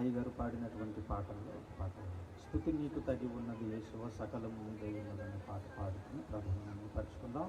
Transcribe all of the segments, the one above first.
అయ్యగారు పాడినటువంటి పాటల్లో ఒక పాట. స్థుతి నీకు తగి ఉన్నది యేసువ సకలము నీదై ఉన్నదనే పాట పాడుకుని ప్రభుత్వాన్ని పరుచుకుందాం.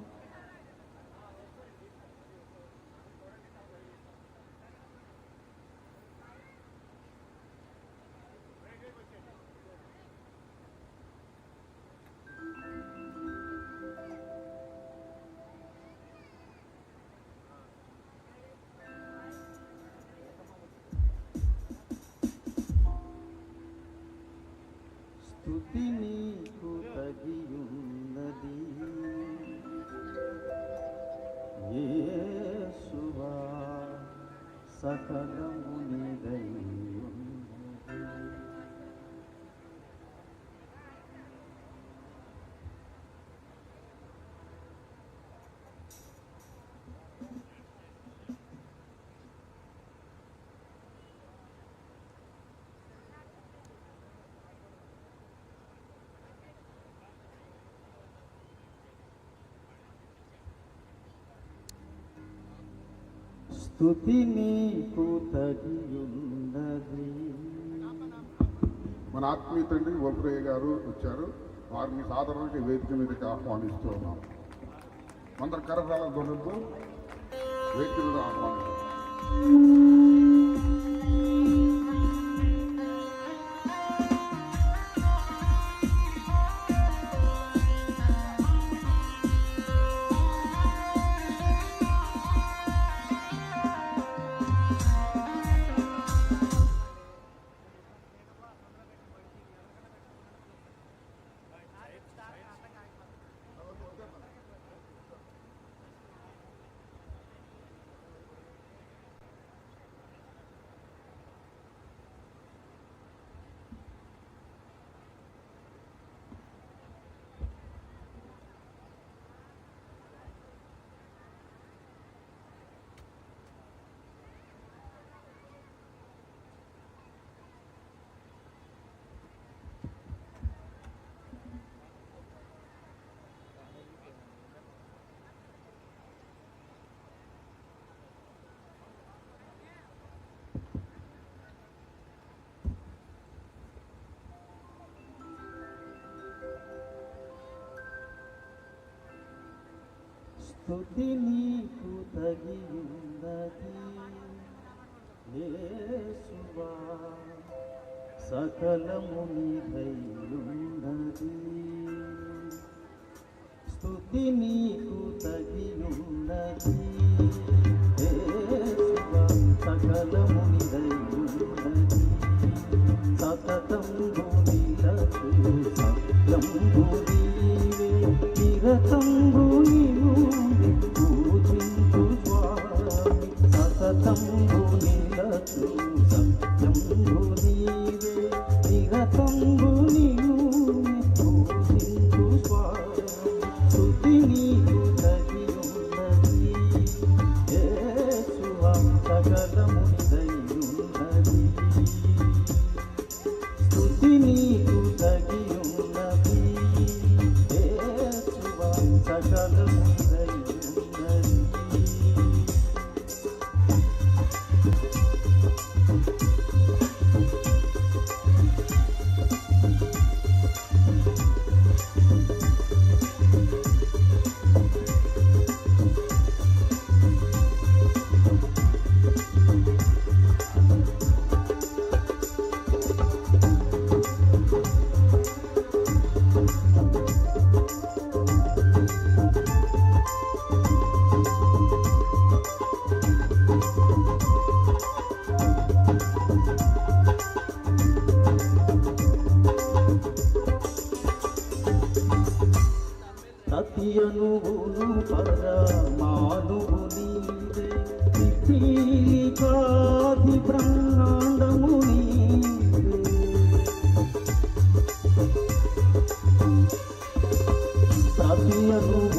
సకలము నీదై స్థుతి నీకు తగి మన ఆత్మీయ తండ్రి వల్పురయ్య గారు వచ్చారు. వారిని సాధారణంగా ఈ వేదిక మీదకి ఆహ్వానిస్తూ ఉన్నాం. అందరు కరతాల ధ్వనులతో వేదిక మీద ఆహ్వానిస్తున్నాం. స్థుతి నీకు తగి ఉన్నది సకలము నీదై స్థుతి నీకు తగి ఉన్నది సకలము నీదై సతతం సతతంబు సత్యం భూమి నిరతంబు నీవు పూజింతు స్వామి సతతంబు నీలకు సత్యంబు You.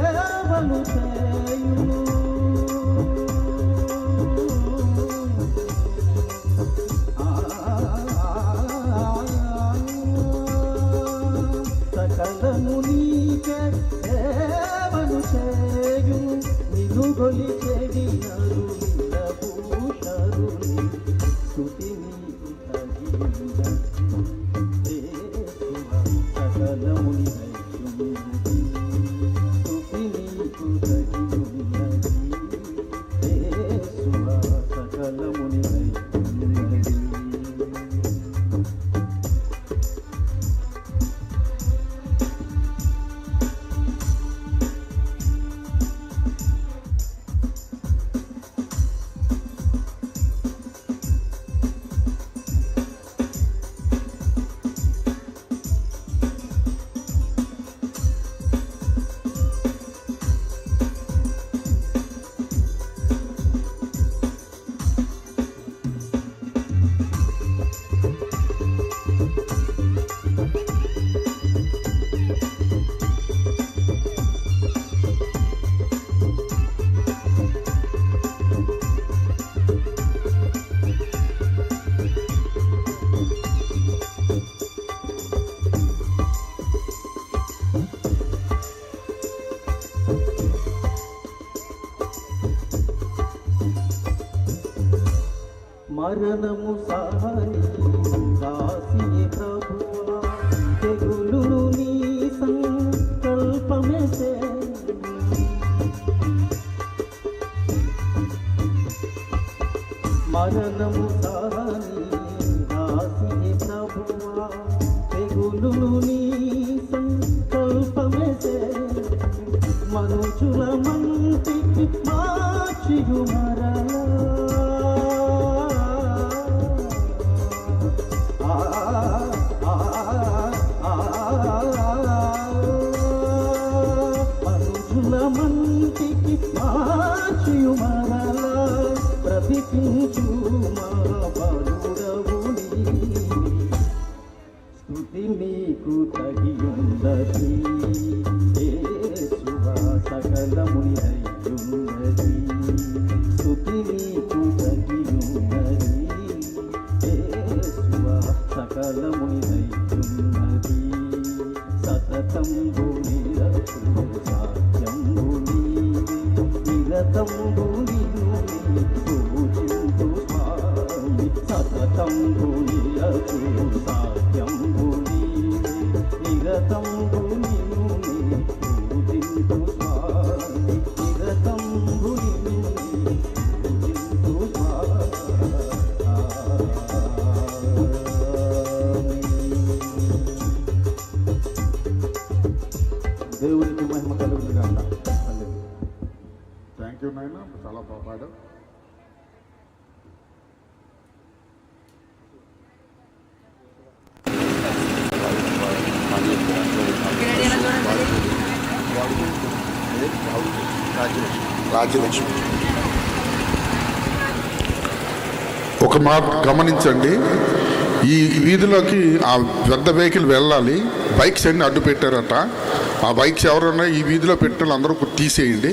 సేవలు చేయును సకలము నీకే సేవలు చేయును నిన్ను గొలిచెడి రాజ్యలక్ష్మి ఒక మాట గమనించండి. ఈ వీధిలోకి ఆ పెద్ద వెహికల్ వెళ్ళాలి. బైక్స్ అన్ని అడ్డు పెట్టారట. ఆ బైక్స్ ఎవరైనా ఈ వీధిలో పెట్టాలి అందరూ తీసేయండి.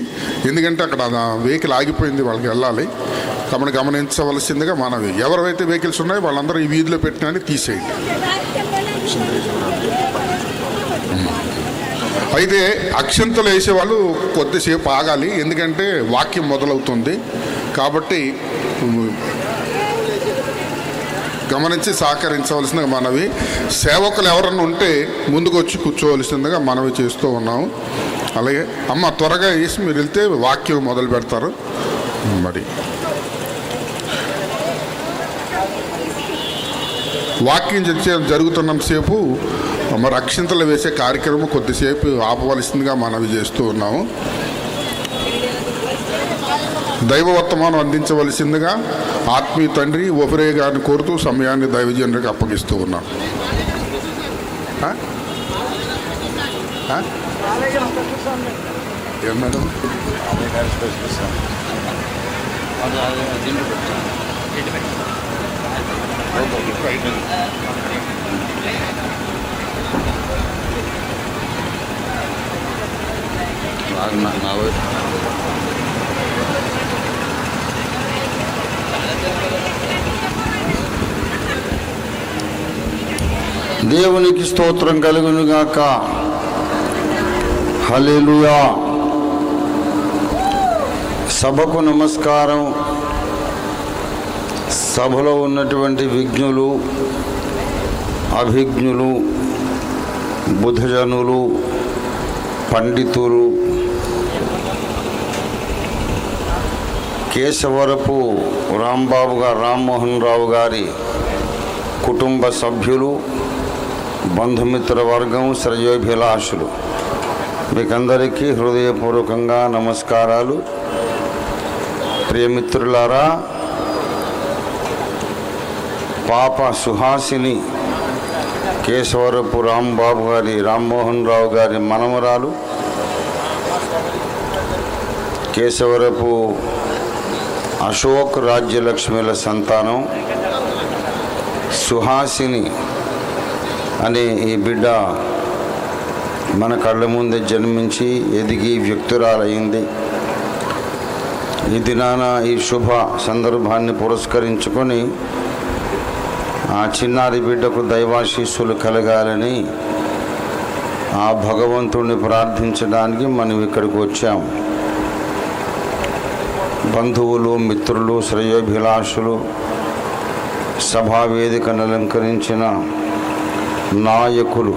ఎందుకంటే అక్కడ వెహికల్ ఆగిపోయింది వాళ్ళకి వెళ్ళాలి. కాబట్టి గమనించవలసిందిగా మనవి. ఎవరైతే వెహికల్స్ ఉన్నాయో వాళ్ళందరూ ఈ వీధిలో పెట్టినా తీసేయండి. అయితే అక్షంతలు వేసేవాళ్ళు కొద్దిసేపు ఆగాలి ఎందుకంటే వాక్యం మొదలవుతుంది. కాబట్టి గమనించి సహకరించవలసిందిగా మనవి. సేవకులు ఎవరన్నా ఉంటే ముందుకు వచ్చి కూర్చోవలసిందిగా మనవి చేస్తూ ఉన్నాము అలాగే అమ్మ త్వరగా వేసి మీరు వెళ్తే వాక్యం మొదలు పెడతారు. మరి వాక్యం చర్చ జరుగుతున్నంతసేపు మరి అక్షింతలు వేసే కార్యక్రమం కొద్దిసేపు ఆపవలసిందిగా మనవి చేస్తూ ఉన్నాము. దైవ వర్తమానం అందించవలసిందిగా ఆత్మీయ తండ్రి ఒఫరే గారిని కోరుతూ సమయాన్ని దైవజనుడికి అప్పగిస్తూ ఉన్నాను ఆ? ఆ? ఏం మేడం దేవునికి స్తోత్రం కలుగును గాక హల్లెలూయా సభకు నమస్కారం సభలో ఉన్నటువంటి విజ్ఞులు అభిజ్ఞులు బుధజనులు పండితులు కేశవరపు రాంబాబు గారు రామ్మోహన్ రావు గారి కుటుంబ సభ్యులు బంధుమిత్ర వర్గం శ్రేయోభిలాషులు. మీకందరికీ హృదయపూర్వకంగా నమస్కారాలు. ప్రియమిత్రులారా పాప సుహాసిని కేశవరపు రాంబాబు గారి రామ్మోహన్ రావు గారి మనమరాలు. కేశవరపు అశోక్ రాజ్యలక్ష్మిల సంతానం. సుహాసిని అనే ఈ బిడ్డ మన కళ్ళ ముందే జన్మించి ఎదిగి వ్యక్తురాలయ్యింది ఈ దినాన ఈ శుభ సందర్భాన్ని పురస్కరించుకొని ఆ చిన్నారి బిడ్డకు దైవాశీస్సులు కలగాలని ఆ భగవంతుణ్ణి ప్రార్థించడానికి మనం ఇక్కడికి వచ్చాం. బంధువులు మిత్రులు శ్రేయోభిలాషులు సభా వేదికను అలంకరించిన నాయకులు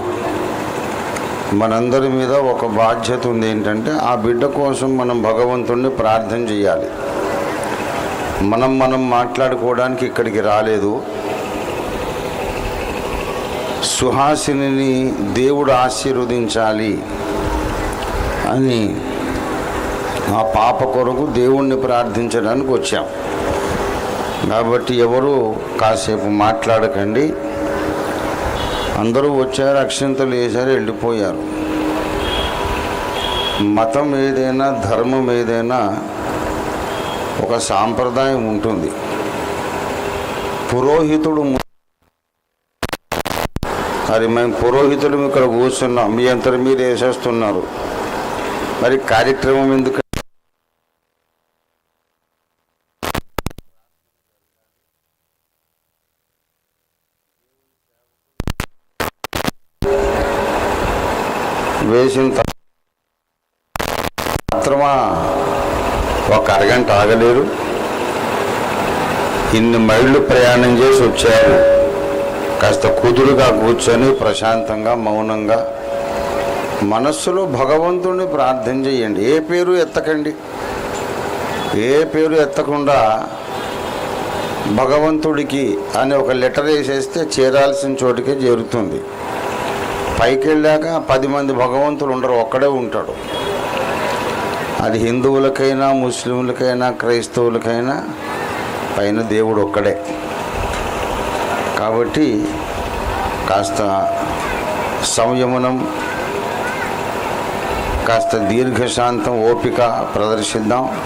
మనందరి మీద ఒక బాధ్యత ఉంది ఏంటంటే ఆ బిడ్డ కోసం మనం భగవంతుణ్ణి ప్రార్థన చేయాలి. మనం మనం మాట్లాడుకోవడానికి ఇక్కడికి రాలేదు. సుహాసిని దేవుడు ఆశీర్వదించాలి అని ఆ పాప కొరకు దేవుణ్ణి ప్రార్థించడానికి వచ్చాం. కాబట్టి ఎవరు కాసేపు మాట్లాడకండి. అందరూ వచ్చారు అక్షంతలు వేశారు వెళ్ళిపోయారు. మతం ఏదైనా ధర్మం ఏదైనా ఒక సాంప్రదాయం ఉంటుంది. పురోహితుడు మరి మేము పురోహితులు ఇక్కడ కూర్చున్నాం. మీ అంతటి మీరు వేసేస్తున్నారు మరి కార్యక్రమం ఎందుకు? వేసిన మాత్రమా ఒక అరగంట ఆగలేరు ఇన్ని మైళ్ళు ప్రయాణం చేసి వచ్చారు. కాస్త కుదురుగా కూర్చొని ప్రశాంతంగా మౌనంగా మనస్సులో భగవంతుడిని ప్రార్థన చేయండి. ఏ పేరు ఎత్తకండి? ఏ పేరు ఎత్తకుండా భగవంతుడికి అని ఒక లెటర్ వేసేస్తే చేరాల్సిన చోటికే చేరుతుంది. పైకి వెళ్ళాక పది మంది భగవంతులు ఉండరు ఒక్కడే ఉంటాడు. అది హిందువులకైనా ముస్లింలకైనా క్రైస్తవులకైనా పైన దేవుడు ఒక్కడే. కాబట్టి కాస్త సంయమనం కాస్త దీర్ఘశాంతం ఓపిక ప్రదర్శిద్దాం.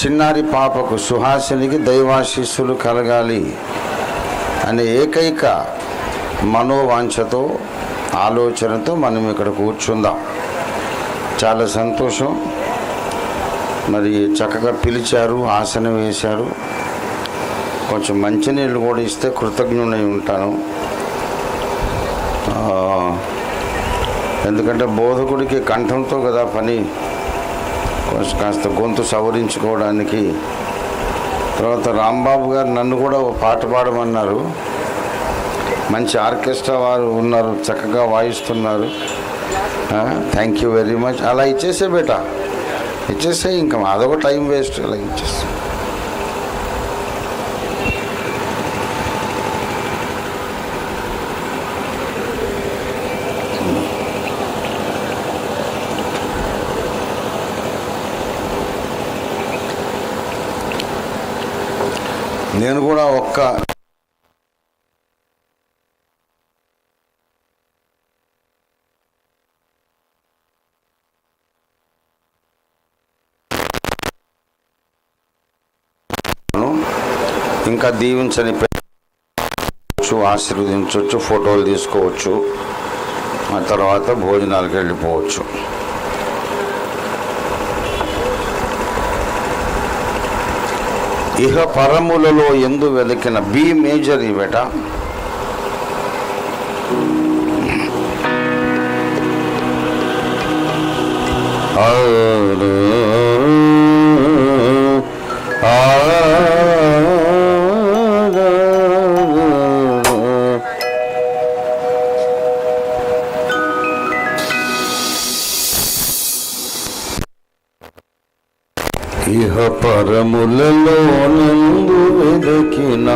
చిన్నారి పాపకు సుహాసినికి దైవాశీస్సులు కలగాలి అనే ఏకైక మనోవాంఛతో ఆలోచనతో మనం ఇక్కడ కూర్చుందాం. చాలా సంతోషం. మరి చక్కగా పిలిచారు ఆసనం వేశారు. కొంచెం మంచినీళ్ళు కూడా ఇస్తే కృతజ్ఞుడై ఉంటాను. ఎందుకంటే బోధకుడికి కంఠంతో కదా పని. కొంచెం కాస్త గొంతు సవరించుకోవడానికి. తర్వాత రాంబాబు గారు నన్ను కూడా ఓ పాట పాడమన్నారు. మంచి ఆర్కెస్ట్రా వారు ఉన్నారు చక్కగా వాయిస్తున్నారు. Thank you very much. అలా ఇచ్చేసే బేట. ఇచ్చేస్తే ఇంకా అదొక టైం వేస్ట్. అలా ఇచ్చేస్తే నేను కూడా ఒక్క ఇంకా దీవించని పెట్టవచ్చు ఆశీర్వదించవచ్చు ఫోటోలు తీసుకోవచ్చు ఆ తర్వాత భోజనాలకు వెళ్ళిపోవచ్చు. ఇహ పరములలో ఎందు వెతికిన బి మేజర్ ఇవేట ఇహ పరములలో నందు వెదకిన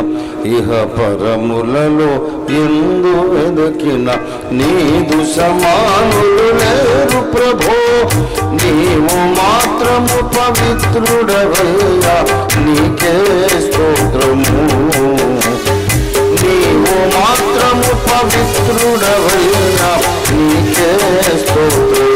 ఇహ పరములలో ఎందు వెదకిన నీదు సమానులు లేరు ప్రభో నీవు మాత్రము పవిత్రుడవయ్యా నీకే స్తోత్రము. నీవు మాత్రము పవిత్రుడవయ్యా నీకే స్తోత్రము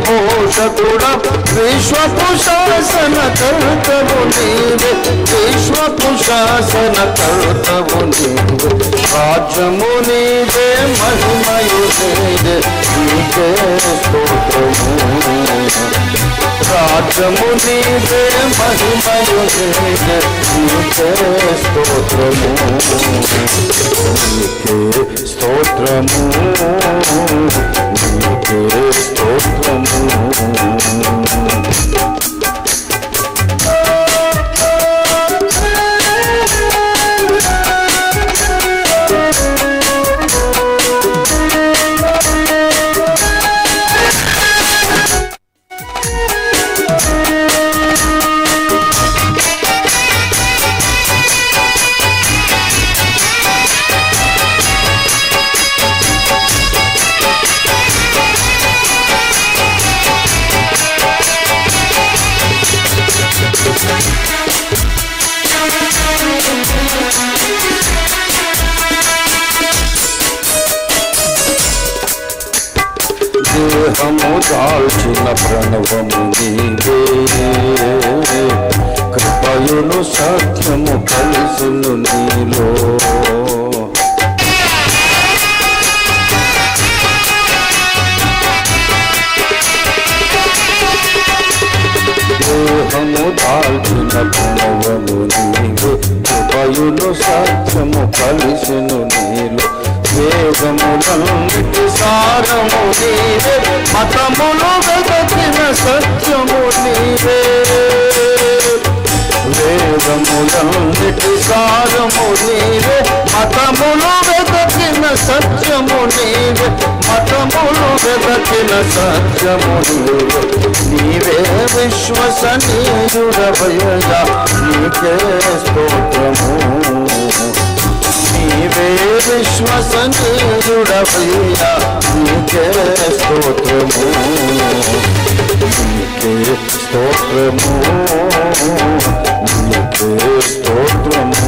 போல పోషకుడ విశ్వపు శాసన కర్తవు నీవే విశ్వపు శాసన కర్తవు నీవే. రాజ్యము నీవే మహిమయు నీవే నీకే స్తోత్రము రాజ్యము నీవే మహిమయు నీవే నీకే స్తోత్రము నీకే స్తోత్రము నీకే స్తోత్రము Thank you. సారము నీవే మతములు వెదకిన సత్యము నీవే. వేదములన్నిటి సారము నీవే మతములు వెదకిన సత్యము నీవే మతములు వెదకిన సత్యము నీవే. నీవే విశ్వసనీయుడవయ్యా నీకే స్తోత్రము. నీవే విశ్వసనీయుడవయ్యా నీకే స్తోత్రము. నీకే స్తోత్రము. నీకే స్తోత్రము.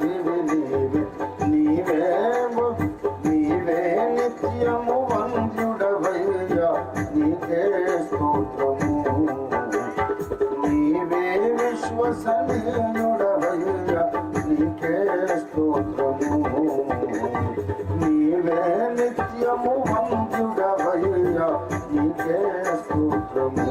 జలధివి నీవే నీవే నీవే నిత్యము వంద్యుడవయ్యా నీకే స్తోత్రము. నీవే విశ్వసనీయుడవయ్యా నీకే స్తోత్రము. నీవే నిత్యము వంద్యుడవయ్యా నీకే స్తోత్రము.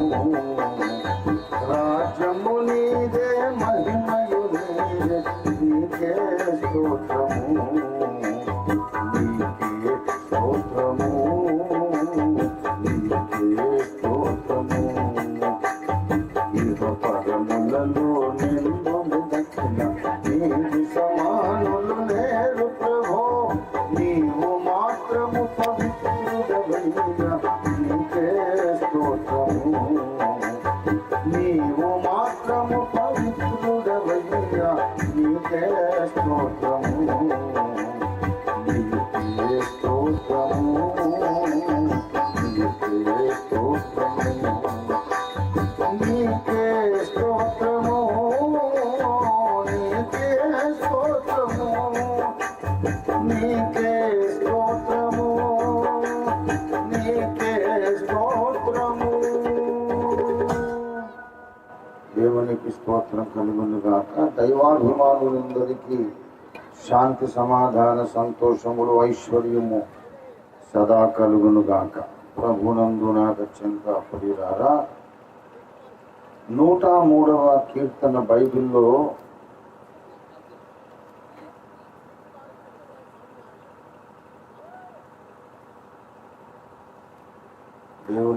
దైవాభిమానులందరికీ శాంతి సమాధాన సంతోషములు ఐశ్వర్యము సదా కలుగునుగాక. ప్రభునందు చంద్ర పరిరారా నూట మూడవ కీర్తన బైబిల్లో దేవుడు